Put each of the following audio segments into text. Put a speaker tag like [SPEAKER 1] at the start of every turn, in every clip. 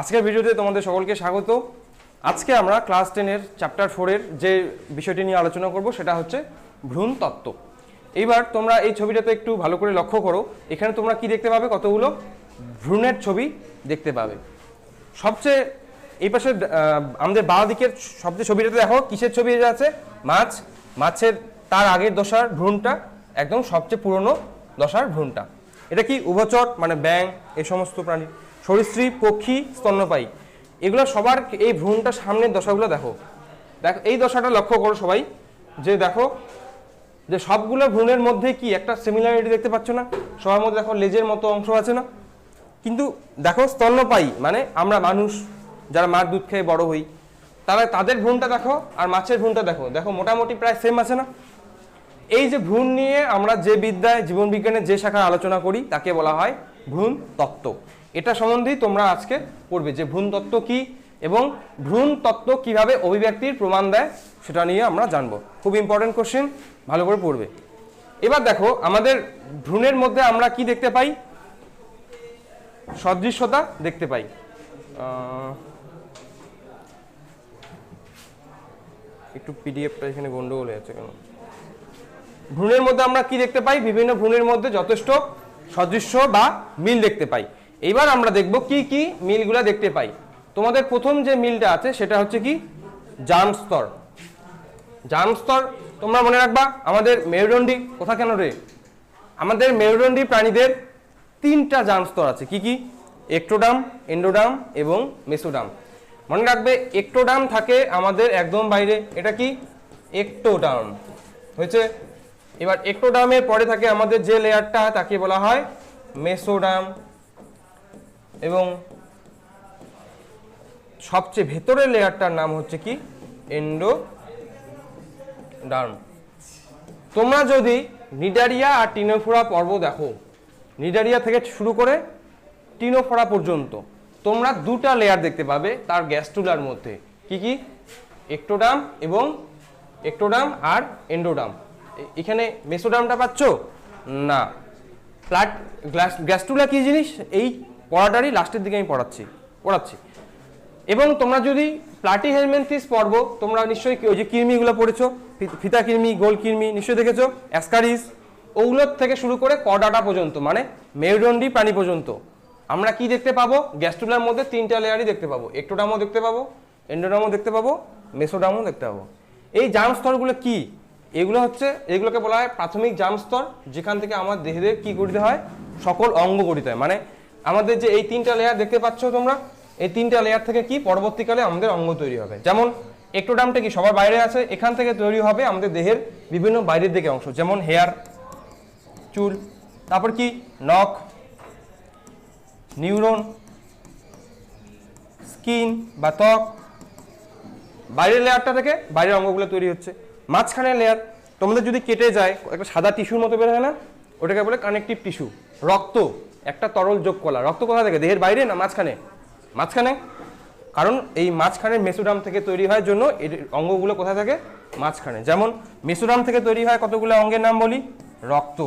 [SPEAKER 1] আজকের ভিডিওতে তোমাদের সকলকে স্বাগত। আজকে আমরা ক্লাস টেনের চ্যাপ্টার ফোরের যে বিষয়টি নিয়ে আলোচনা করব সেটা হচ্ছে ভ্রূণ তত্ত্ব। এইবার তোমরা এই ছবিটাতে একটু ভালো করে লক্ষ্য করো, এখানে তোমরা কি দেখতে পাবে? কতগুলো ভ্রূণের ছবি দেখতে পাবে। সবচেয়ে এই পাশে আমাদের বাঁ দিকের সবচেয়ে ছবিটাতে দেখো, কিসের ছবি এটা আছে? মাছ। মাছের তার আগের দশার ভ্রূণটা, একদম সবচেয়ে পুরনো দশার ভ্রূণটা। এটা কি উভচর মানে ব্যাং এই সমস্ত প্রাণী? সরীসৃপ, পক্ষী, স্তন্যপায়ী। এগুলো সবার এই ভ্রূণটা সামনের দশাগুলো দেখো। দেখো, এই দশাটা লক্ষ্য করো সবাই। যে দেখো, যে সবগুলো ভ্রূণের মধ্যে কি একটা সিমিলারিটি দেখতে পাচ্ছ না? সবার মধ্যে দেখো লেজের মতো অংশ আছে না? কিন্তু দেখো, স্তন্যপায়ী মানে আমরা মানুষ, যারা মার দুধ খেয়ে বড় হই, তারা তাদের ভ্রূণটা দেখো আর মাছের ভ্রূণটা দেখো। দেখো, মোটামুটি প্রায় সেম আছে না? এই যে ভ্রূণ নিয়ে আমরা যে বিদ্যায়, জীবন বিজ্ঞানের যে শাখায় আলোচনা করি, তাকে বলা হয় ভ্রূণ তত্ত্ব এটা সম্বন্ধেই তোমরা আজকে পড়বে যে ভ্রূণ তত্ত্ব কি এবং ভ্রূণ তত্ত্ব কীভাবে অভিব্যক্তির প্রমাণ দেয় সেটা নিয়ে আমরা জানব। খুব ইম্পর্টেন্ট কোশ্চেন ভালো করে পড়বে। এবার দেখো, আমাদের ভ্রূণের মধ্যে আমরা কি দেখতে পাই? সদৃশ্যতা দেখতে পাই। একটু পিডিএফটা এখানে গন্ডগোল হয়ে আছে কেন? ভ্রূণের মধ্যে আমরা কি দেখতে পাই? বিভিন্ন ভ্রূণের মধ্যে যথেষ্ট সদৃশ্য বা মিল দেখতে পাই। এইবার আমরা দেখব কি কি মিলগুলা দেখতে পাই। তোমাদের প্রথম যে মিলটা আছে, সেটা হচ্ছে কি? জার্ম স্তর। জার্ম স্তর, তোমরা মনে রাখবা, আমাদের মেরুদণ্ডী কোথা কেন রে? আমাদের মেরুদণ্ডী প্রাণীদের তিনটা জার্ম স্তর আছে। কি কি? একটোডাম এন্ডোডাম এবং মেসোডাম মনে রাখবে একটোডাম থাকে আমাদের একদম বাইরে। এটা কি? একটোডাম হয়েছে? এবার একটোডামের পরে থাকে আমাদের যে লেয়ারটা তাকে বলা হয় মেসোডাম এবং সবচেয়ে ভেতরের লেয়ারটার নাম হচ্ছে কি? এন্ডো ডার্ম তোমরা যদি নিডারিয়া আর টিনোফোরা পর্ব দেখো, নিডারিয়া থেকে শুরু করে টিনোফোরা পর্যন্ত, তোমরা দুটা লেয়ার দেখতে পাবে তার গ্যাস্টুলার মধ্যে। কি কি? একটোডাম এবং একটোডাম আর এন্ডোডাম এখানে মেসোডামটা পাচ্ছ? না। প্লাট গ্যাস্টুলা কি জিনিস? এই পড়াটারই লাস্টের দিকে আমি পড়াচ্ছি পড়াচ্ছি। এবং তোমরা যদি প্লাটি হেলমেন্থিস পর্ব, তোমরা নিশ্চয়ই ওই যে কৃমিগুলো পড়েছো ফিতা কৃমি, গোল কৃমি, নিশ্চয়ই দেখেছ? অ্যাসকারিস ওগুলোর থেকে শুরু করে কডাটা পর্যন্ত মানে মেরুদণ্ডী প্রাণী পর্যন্ত। আমরা কি দেখতে পাবো? গ্যাস্ট্রুলার মধ্যে তিনটা লেয়ারই দেখতে পাবো। একটোডামও দেখতে পাবো এন্ডোডামও দেখতে পাবো মেসোডামও দেখতে পাবো। এই জার্ম স্তরগুলো কি? এগুলো হচ্ছে এগুলোকে বলা হয় প্রাথমিক জার্ম স্তর, যেখান থেকে আমার দেহে কি গঠিত হয়? সকল অঙ্গ গঠিত হয়। মানে আমাদের যে এই তিনটা লেয়ার দেখতে পাচ্ছ তোমরা, এই তিনটা লেয়ার থেকে কি? পরবর্তীকালে আমাদের অঙ্গ তৈরি হবে। যেমন একটোডামটা কি সবার বাইরে আছে? এখান থেকে তৈরি হবে আমাদের দেহের বিভিন্ন বাইরের দিকে অংশ, যেমন হেয়ার চুল, তারপর কি? নখ নিউরন স্কিন বা ত্বক। বাইরের লেয়ারটা থেকে বাইরের অঙ্গগুলো তৈরি হচ্ছে। মাঝখানের লেয়ার তোমাদের যদি কেটে যায়, একটা সাদা টিস্যুর মতো বের হয় না, ওটাকে বলে কানেকটিভ টিস্যু রক্ত। একটা তরল যোগ কলা। রক্ত কোথা থেকে? দেহের বাইরে না মাঝখানে? মাঝখানে? কারণ এই মাঝখানের মেসোডাম থেকে তৈরি হয় জন্য এর অঙ্গগুলো কোথায় থাকে? মাঝখানে। যেমন মেসোডাম থেকে তৈরি হয় কতগুলো অঙ্গের নাম বলি? রক্ত।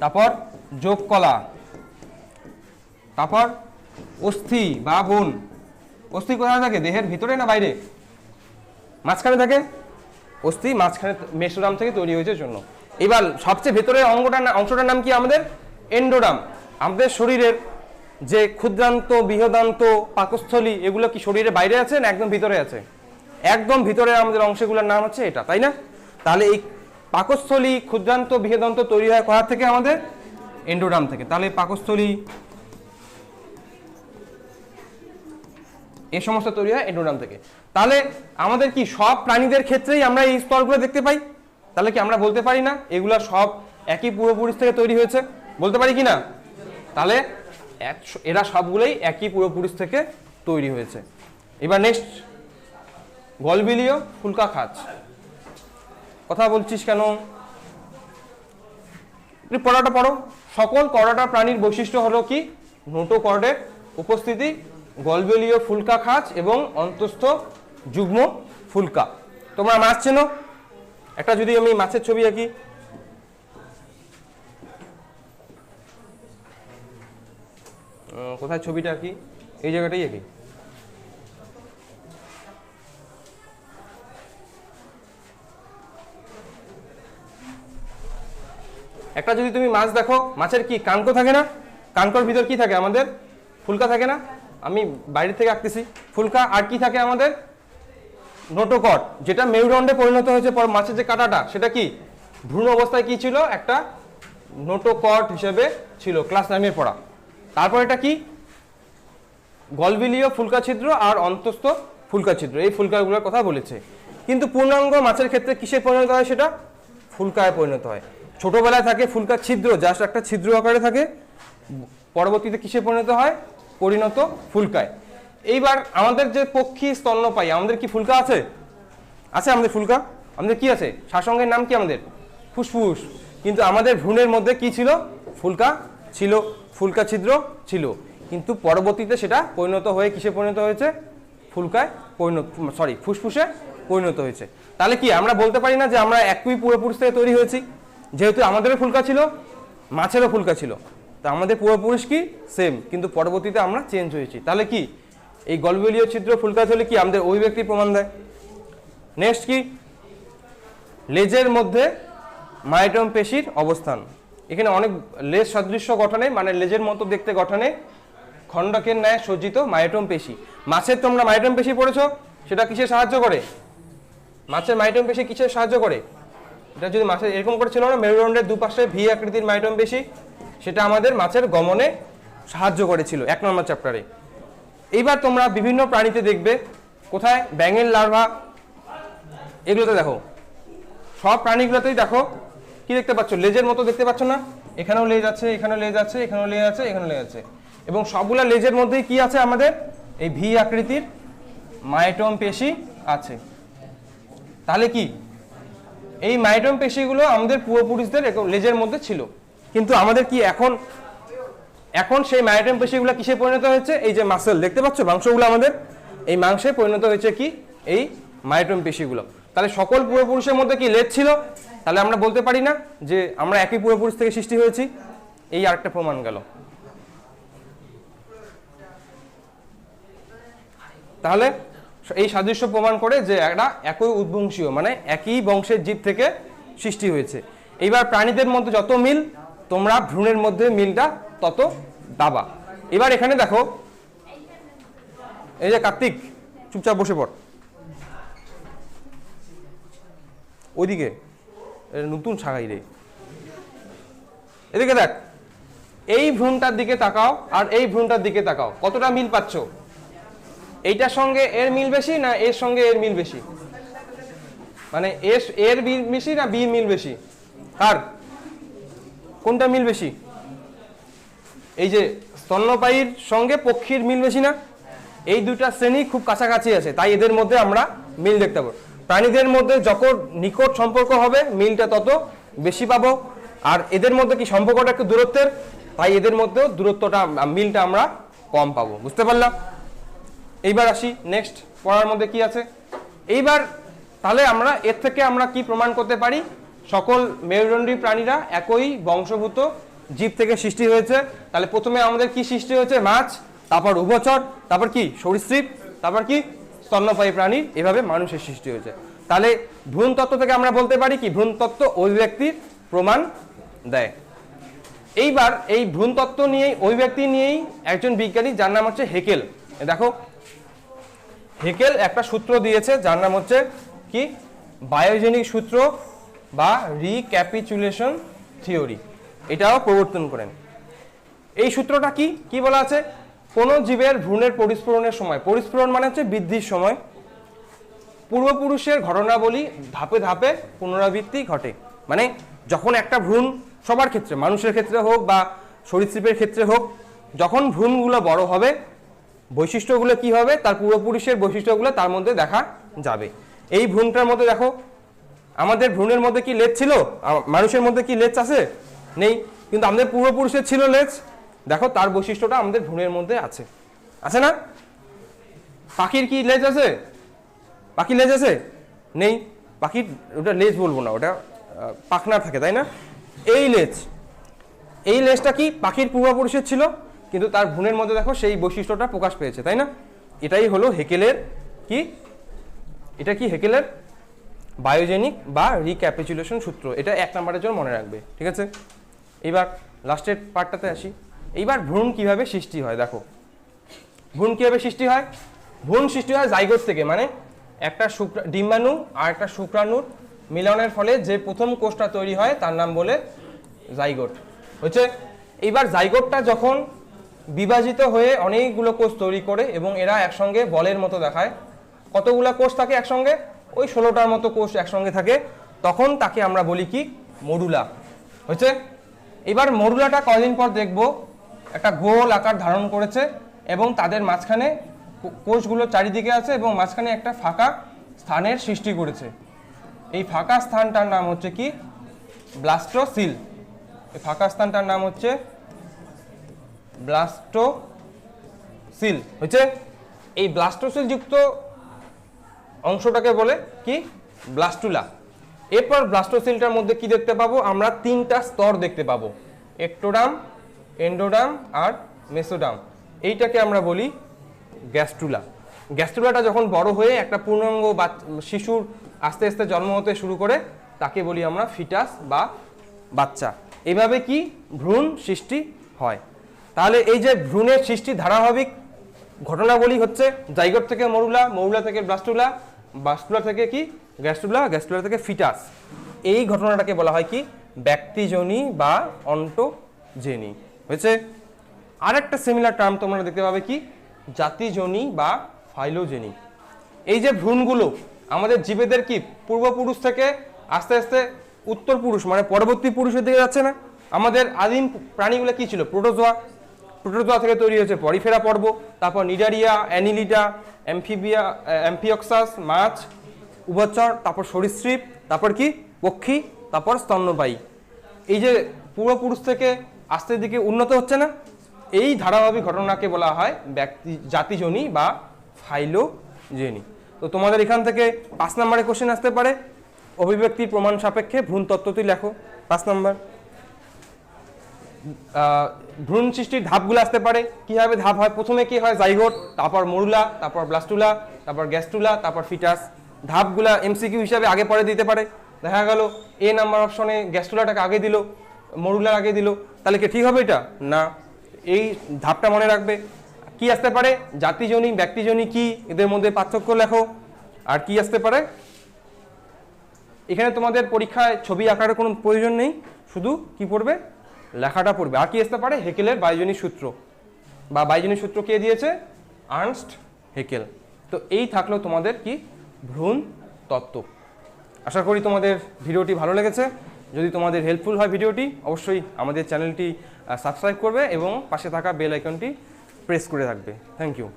[SPEAKER 1] তারপর যোগ কলা। তারপর অস্থি বা বোন। অস্থি কোথায় থাকে? দেহের ভিতরে না বাইরে? মাঝখানে থাকে? অস্থি মাঝখানে মেসোডাম থেকে তৈরি হয়েছে জন্য। এবার সবচেয়ে ভেতরের অঙ্গটার অংশটার নাম কি আমাদের? এন্ডোডাম, আমাদের শরীরের যে ক্ষুদ্রান্ত, বৃহদান্ত পাকস্থলী, এগুলো কি শরীরের বাইরে আছে না একদম ভিতরে আছে? একদম ভিতরে আমাদের অংশগুলোর নাম হচ্ছে এটা, তাই না? তাহলে এই পাকস্থলী, ক্ষুদ্রান্ত, বৃহদান্ত তৈরি হয় কোথা থেকে আমাদের? এন্ডোডাম থেকে। তাহলে পাকস্থলী এই সমস্ত তৈরি হয় এন্ডোডাম থেকে। তাহলে আমাদের কি সব প্রাণীদের ক্ষেত্রেই আমরা এই স্তরগুলো দেখতে পাই? তাহলে কি আমরা বলতে পারি না? এগুলা সব একই পূর্বপুরুষ থেকে তৈরি হয়েছে? বলতে পারি কি না তাহলে এরা সবগুলোই একই পূর্বপুরুষ থেকে তৈরি হয়েছে। এবার নেক্সট গলবিলীয় ফুলকা খাজ কথা বলছিস কেন? পড়াটা পড়ো। সকল করডা প্রাণীর বৈশিষ্ট্য হলো কি? নোটো কর্ডের উপস্থিতি গলবেলীয় ফুলকা খাঁচ এবং অন্তস্থ যুগ্ম ফুলকা। তোমরা মাছ চেনো? একটা যদি আমি মাছের ছবি আঁকি। কোথায় ছবিটা কি? এই জায়গাটাই একই? একটা যদি তুমি মাছ দেখো, মাছের কি কানকো থাকে না? কানকোর ভিতর কি থাকে আমাদের? ফুলকা থাকে না? আমি বাইরে থেকে আঁকতেছি। ফুলকা আর কি থাকে আমাদের? নোটোকট যেটা মেরুদণ্ডে পরিণত হয়েছে পর মাছের যে কাঁটাটা, সেটা কি? ভ্রূণ অবস্থায় কি ছিল? একটা নোটোকট হিসেবে ছিল ক্লাস নাইনের পড়া। তারপর এটা কি? গলবিলীয় ফুলকা ছিদ্র আর অন্তস্থ ফুলকা ছিদ্র, এই ফুলকাগুলোর কথা বলেছে। কিন্তু পূর্ণাঙ্গ মাছের ক্ষেত্রে কিসে পরিণত হয় সেটা? ফুলকায় পরিণত হয়। ছোটবেলায় থাকে ফুলকা ছিদ্র জাস্ট একটা ছিদ্র আকারে থাকে। পরবর্তীতে কিসে পরিণত হয়? পরিণত ফুলকায়। এইবার আমাদের যে পক্ষী স্তন্যপায়ী, আমাদের কি ফুলকা আছে? আছে আমাদের ফুলকা? আমাদের কি আছে? শাসঙ্গের নাম কি আমাদের? ফুসফুস। কিন্তু আমাদের ভ্রূণের মধ্যে কি ছিল? ফুলকা ছিল। ফুলকা ছিদ্র ছিল। কিন্তু পরবর্তীতে সেটা পরিণত হয়ে কিসে পরিণত হয়েছে? ফুলকায় পরিণত, সরি, ফুসফুসে পরিণত হয়েছে। তাহলে কি আমরা বলতে পারি না যে আমরা একই পূর্বপুরুষ থেকে তৈরি হয়েছি? যেহেতু আমাদেরও ফুলকা ছিল, মাছেরও ফুলকা ছিল। তা আমাদের পূর্বপুরুষ কি? সেম কিন্তু পরবর্তীতে আমরা চেঞ্জ হয়েছি। তাহলে কি? এই গলবিলীয় ছিদ্র ফুলকা হলে কি আমাদের অভিব্যক্তি প্রমাণ দেয়? নেক্সট কি? লেজের মধ্যে মাইটম পেশির অবস্থান। এখানে অনেক লেজ সদৃশ্য গঠনে মানে লেজের মতো দেখতে গঠনে খণ্ডকের ন্যায় সজ্জিত মাইটম পেশি। মাছের তোমরা মাইটম পেশি পড়েছো? সেটা কিসে সাহায্য করে? মাছের মাইটম পেশি কিসে সাহায্য করে? এটা যদি মাছের এরকম করে ছিল না, মেরুদণ্ডের দুপাশে ভি আকৃতির মাইটম পেশি, সেটা আমাদের মাছের গমনে সাহায্য করেছিল, এক নম্বর চ্যাপ্টারে এইবার তোমরা বিভিন্ন প্রাণীতে দেখবে, কোথায়? ব্যাঙের লার্ভা, এগুলোতে দেখো। সব প্রাণীগুলোতেই দেখো কি দেখতে পাচ্ছ? লেজের মতো দেখতে পাচ্ছ না? এখানেও লেজ আছে, এখানেও লেজ আছে, এখানেও লেজ আছে, এখানেও লেজ আছে। এবং সবগুলা লেজের মধ্যেই কি আছে আমাদের? এই ভি আকৃতির মাইটম পেশি আছে। তাহলে কি? এই মাইটম পেশিগুলো আমাদের পূর্বপুরুষদের লেজের মধ্যে ছিল। কিন্তু আমাদের কি এখন এখন সেই মাইটম পেশিগুলো কিসে পরিণত হয়েছে? এই যে মাসেল দেখতে পাচ্ছ? মাংসগুলো আমাদের। এই মাংসে পরিণত হয়েছে কি? এই মাইটম পেশিগুলো। তাহলে সকল পূর্বপুরুষের মধ্যে কি লেজ ছিল? তাহলে আমরা বলতে পারি না যে আমরা একই পূর্বপুরুষ থেকে সৃষ্টি হয়েছি। এই আরেকটা প্রমাণ গেল। তাহলে এই সাদৃশ্য প্রমাণ করে যে একটা একই উদ্বংশীয় মানে একই বংশের জীব থেকে সৃষ্টি হয়েছে। এইবার প্রাণীদের মধ্যে যত মিল, তোমরা ভ্রূণের মধ্যে মিলটা তত দাবা। এবার এখানে দেখো, এই যে কার্তিক, চুপচাপ বসে পড়। ওইদিকে। নতুন ছাগাই রে। এদিকে দেখ, এই ভ্রূণটার দিকে তাকাও আর এই ভ্রূণটার দিকে তাকাও। কতটা মিল পাচ্ছ? এইটার সঙ্গে এর মিল বেশি না এর সঙ্গে এর মিল বেশি? মানে এর এর মিল বেশি না বি মিল বেশি? কার? কোনটা মিল বেশি? এই যে স্তন্যপায়ীর সঙ্গে পক্ষীর মিল বেশি না? এই দুইটা শ্রেণি খুব কাছাকাছি আছে, তাই এদের মধ্যে আমরা মিল দেখতে পাবো। প্রাণীদের মধ্যে যত নিকট সম্পর্ক হবে, মিলটা তত বেশি পাবো। আর এদের মধ্যে কি সম্পর্কটা একটু দূরত্বের? তাই এদের মধ্যেও দূরত্বটা মিলটা আমরা কম পাবো। বুঝতে পারলাম? এইবার আসি নেক্সট পড়ার মধ্যে কি আছে? এইবার তাহলে আমরা, এর থেকে আমরা কি প্রমাণ করতে পারি? সকল মেরুদণ্ডী প্রাণীরা একই বংশভূত জীব থেকে সৃষ্টি হয়েছে। তাহলে প্রথমে আমাদের কি সৃষ্টি হয়েছে? মাছ, তারপর উভচর, তারপর কি? সরীসৃপ, তারপর কি? স্তন্যপায়ী প্রাণী এভাবে মানুষের সৃষ্টি হয়েছে। তাহলে ভ্রূণ তত্ত্ব থেকে আমরা বলতে পারি কি? ভ্রূণ তত্ত্ব অভিব্যক্তির প্রমাণ দেয়। এইবার এই ভ্রূণ তত্ত্ব নিয়েই অভিব্যক্তি নিয়েই একজন বিজ্ঞানী যার নাম হচ্ছে হেকেল। দেখো, হেকেল একটা সূত্র দিয়েছে যার নাম হচ্ছে কি? বায়োজেনিক সূত্র বা রিক্যাপিচুলেশন থিওরি। এটাও প্রবর্তন করেন। এই সূত্রটা কি? কি বলা আছে? কোন জীবের ভ্রূণের পরিস্ফুরণের সময়, পরিস্ফুরণ মানে হচ্ছে বৃদ্ধির সময়, পূর্বপুরুষের ঘটনাবলী ধাপে ধাপে পুনরাবৃত্তি ঘটে। মানে যখন একটা ভ্রূণ সবার ক্ষেত্রে, মানুষের ক্ষেত্রে হোক বা সরীসৃপের ক্ষেত্রে হোক, যখন ভ্রূণগুলো বড় হবে, বৈশিষ্ট্যগুলো কি হবে? তার পূর্বপুরুষের বৈশিষ্ট্যগুলো তার মধ্যে দেখা যাবে। এই ভ্রূণটার মধ্যে দেখো, আমাদের ভ্রূণের মধ্যে কি লেজ ছিল? মানুষের মধ্যে কি লেজ আছে? নেই। কিন্তু আমাদের পূর্বপুরুষের ছিল লেজ। দেখো, তার বৈশিষ্ট্যটা আমাদের ভ্রূণের মধ্যে আছে। আছে না? পাখির কি লেজ আছে? পাখির লেজ আছে? নেই। পাখির ওটা লেজ বলব না, ওটা পাখনা থাকে, তাই না? এই লেজ, এই লেজটা কি পাখির পূর্বপুরুষের ছিল? কিন্তু তার ভ্রূণের মধ্যে দেখো, সেই বৈশিষ্ট্যটা প্রকাশ পেয়েছে, তাই না? এটাই হলো হেকেলের কি? এটা কি হেকেলের? বায়োজেনিক বা রিক্যাপিচুলেশন সূত্র। এটা এক নম্বরের জন্য মনে রাখবে, ঠিক আছে? এবার লাস্টের পার্টটাতে আসি। এইবার ভ্রূণ কীভাবে সৃষ্টি হয়, দেখো। ভ্রূণ কীভাবে সৃষ্টি হয়? ভ্রূণ সৃষ্টি হয় জাইগোট থেকে মানে একটা শুক্রা, ডিম্বাণু আর একটা শুক্রাণুর মিলনের ফলে যে প্রথম কোষটা তৈরি হয়, তার নাম বলে জাইগোট হচ্ছে এইবার জাইগোটটা যখন বিভাজিত হয়ে অনেকগুলো কোষ তৈরি করে এবং এরা একসঙ্গে বলের মতো দেখায়, কতগুলো কোষ থাকে একসঙ্গে? ওই ষোলোটার মতো কোষ একসঙ্গে থাকে, তখন তাকে আমরা বলি কি? মরুলা হচ্ছে এবার মরুলাটা কদিন পর দেখব? একটা গোল আকার ধারণ করেছে এবং তাদের মাঝখানে কোষগুলো চারিদিকে আছে এবং মাঝখানে একটা ফাঁকা স্থানের সৃষ্টি করেছে। এই ফাঁকা স্থানটার নাম হচ্ছে কি? ব্লাস্টোসিল। এই ফাঁকা স্থানটার নাম হচ্ছে ব্লাস্টোসিল। হচ্ছে এই ব্লাস্টোসিল যুক্ত অংশটাকে বলে কি? ব্লাস্টুলা। এরপর ব্লাস্টোসিলটার মধ্যে কি দেখতে পাবো? আমরা তিনটা স্তর দেখতে পাবো। একটোডাম এন্ডোডাম আর মেসোডাম এইটাকে আমরা বলি গ্যাস্ট্রুলা গ্যাস্ট্রুলাটা যখন বড় হয়ে একটা পূর্ণাঙ্গ বাচ- শিশুর আস্তে আস্তে জন্ম হতে শুরু করে, তাকে বলি আমরা ফিটাস বা বাচ্চা। এভাবে কি ভ্রূণ সৃষ্টি হয়? তাহলে এই যে ভ্রূণের সৃষ্টি ধারাবাহিক ঘটনাবলী হচ্ছে জাইগোট থেকে মরুলা মরুলা থেকে ব্লাস্টুলা ব্লাস্টুলা থেকে কি? গ্যাস্টুলা গ্যাস্টুলা থেকে ফিটাস। এই ঘটনাটাকে বলা হয় কি? ব্যক্তিজনী বা অন্টোজেনি হয়েছে? আরেকটা সিমিলার টার্ম তোমরা দেখতে পাবে কি? জাতিজনী বা ফাইলোজেনি এই যে ভ্রূণগুলো, আমাদের জীবেদের কি, পূর্বপুরুষ থেকে আস্তে আস্তে উত্তর পুরুষ মানে পরবর্তী পুরুষের দিকে যাচ্ছে না? আমাদের আদিম প্রাণীগুলো কি ছিল? প্রোটোজোয়া প্রোটোজোয়া থেকে তৈরি হয়েছে পরিফেরা পর্ব, তারপর নিডারিয়া অ্যানিলিডা অ্যাম্ফিবিয়া অ্যাম্পিঅক্সাস মাছ, উভচর, তারপর সরীসৃপ, তারপর কি? পক্ষী তারপর স্তন্যপায়ী। এই যে পূর্বপুরুষ থেকে আস্তের দিকে উন্নত হচ্ছে না। এই ধারাভাবিক ঘটনাকে বলা হয় ব্যক্তি, জাতিজনী বা ফাইলোজেনি। তো তোমাদের এখান থেকে পাঁচ নম্বরে কোশ্চেন আসতে পারে। অভিব্যক্তির প্রমাণ সাপেক্ষে ভ্রূণ তত্ত্বটি লেখো। পাঁচ নম্বর। ভ্রূণ সৃষ্টির ধাপগুলো আসতে পারে। কীভাবে ধাপ হয়? প্রথমে কি হয়? জাইগোট, তারপর মরুলা, তারপর ব্লাস্টুলা, তারপর গ্যাস্টুলা, তারপর ফিটাস। ধাপগুলা এমসিকিউ হিসাবে আগে পরে দিতে পারে। দেখা গেল এ নাম্বার অপশনে গ্যাস্টুলাটাকে আগে দিল, মরুলার আগে দিল। তাহলে কি ঠিক হবে এটা? না। এই ধাপটা মনে রাখবে। কি আসতে পারে? জাতিজনী, ব্যক্তিজনী কি? এদের মধ্যে পার্থক্য লেখো। আর কি আসতে পারে? এখানে তোমাদের পরীক্ষায় ছবি আঁকার কোনো প্রয়োজন নেই। শুধু কি পড়বে? লেখাটা পড়বে। আর কি আসতে পারে? হেকেলের বাইজনী সূত্র। বা বাইজনী সূত্র কে দিয়েছে? Ernst Haeckel. তো এই থাকল তোমাদের কি? ভ্রূণ তত্ত্ব। আশা করি তোমাদের ভিডিওটি ভালো লেগেছে। যদি তোমাদের হেল্পফুল হয় ভিডিওটি, অবশ্যই আমাদের চ্যানেলটি সাবস্ক্রাইব করবে এবং পাশে থাকা বেল আইকনটি প্রেস করে থাকবে থ্যাংক ইউ